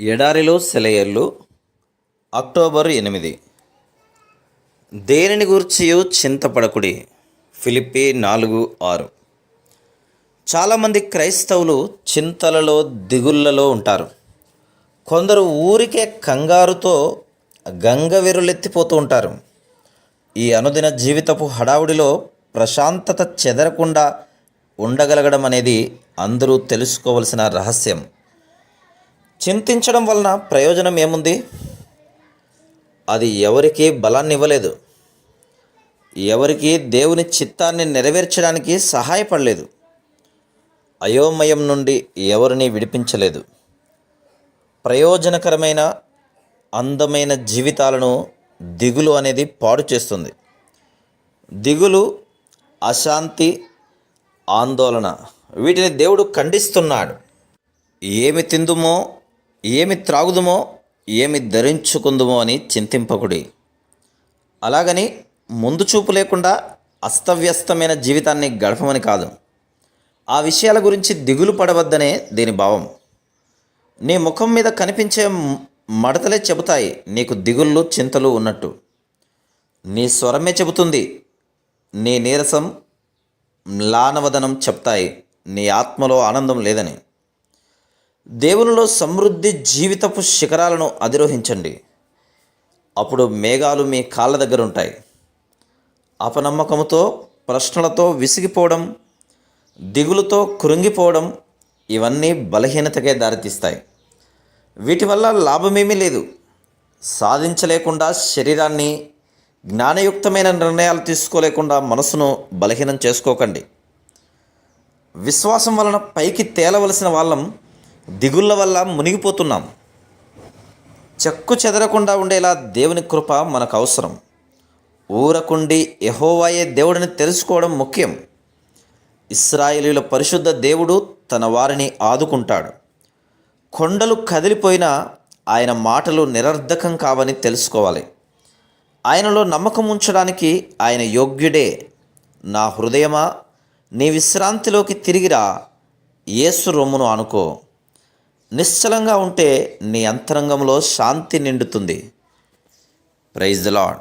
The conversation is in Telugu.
ఎడారిలో సెలయర్లు అక్టోబర్ ఎనిమిది. దేనిని గూర్చియు చింతపడకుడి? ఫిలిప్పి నాలుగు ఆరు. చాలామంది క్రైస్తవులు చింతలలో దిగుళ్ళలో ఉంటారు. కొందరు ఊరికే కంగారుతో గంగవెరులెత్తిపోతూ ఉంటారు. ఈ అనుదిన జీవితపు హడావుడిలో ప్రశాంతత చెదరకుండా ఉండగలగడం అనేది అందరూ తెలుసుకోవలసిన రహస్యం. చింతించడం వలన ప్రయోజనం ఏముంది? అది ఎవరికీ బలాన్ని ఇవ్వలేదు. ఎవరికి దేవుని చిత్తాన్ని నెరవేర్చడానికి సహాయపడలేదు. అయోమయం నుండి ఎవరిని విడిపించలేదు. ప్రయోజనకరమైన అందమైన జీవితాలను దిగులు అనేది పాడు చేస్తుంది. దిగులు అశాంతి ఆందోళన వీటిని దేవుడు ఖండిస్తున్నాడు. ఏమి తిందుమో ఏమి త్రాగుదుమో ఏమి ధరించుకుందుమో అని చింతింపకుడి. అలాగని ముందు చూపు లేకుండా అస్తవ్యస్తమైన జీవితాన్ని గడపమని కాదు. ఆ విషయాల గురించి దిగులు పడవద్దనే దీని భావం. నీ ముఖం మీద కనిపించే మడతలే చెబుతాయి నీకు దిగుళ్ళు చింతలు ఉన్నట్టు. నీ స్వరమే చెబుతుంది నీ నీరసం మ్లానవదనం చెప్తాయి నీ ఆత్మలో ఆనందం లేదని. దేవునిలో సమృద్ధి జీవితపు శిఖరాలను అధిరోహించండి. అప్పుడు మేఘాలు మీ కాళ్ళ దగ్గర ఉంటాయి. అపనమ్మకంతో ప్రశ్నలతో విసిగిపోవడం దిగులుతో కృంగిపోవడం ఇవన్నీ బలహీనతకే దారితీస్తాయి. వీటి వల్ల లాభమేమీ లేదు. సాధించలేకుండా శరీరాన్ని జ్ఞానయుక్తమైన నిర్ణయాలు తీసుకోలేకుండా మనసును బలహీనం చేసుకోకండి. విశ్వాసం వలన పైకి తేలవలసిన వాళ్ళం దిగుళ్ళ వల్ల మునిగిపోతున్నాం. చెక్కు చెదరకుండా ఉండేలా దేవుని కృప మనకు అవసరం. ఊరకుండి యహోవాయే దేవుడిని తెలుసుకోవడం ముఖ్యం. ఇస్రాయేలీల పరిశుద్ధ దేవుడు తన వారిని ఆదుకుంటాడు. కొండలు కదిలిపోయినా ఆయన మాటలు నిరర్ధకం కావని తెలుసుకోవాలి. ఆయనలో నమ్మకం ఉంచడానికి ఆయన యోగ్యుడే. నా హృదయమా నీ విశ్రాంతిలోకి తిరిగిరా యేసు రొమ్మును అనుకో నిశ్చలంగా ఉంటే నీ అంతరంగంలో శాంతి నిండుతుంది. Praise the lord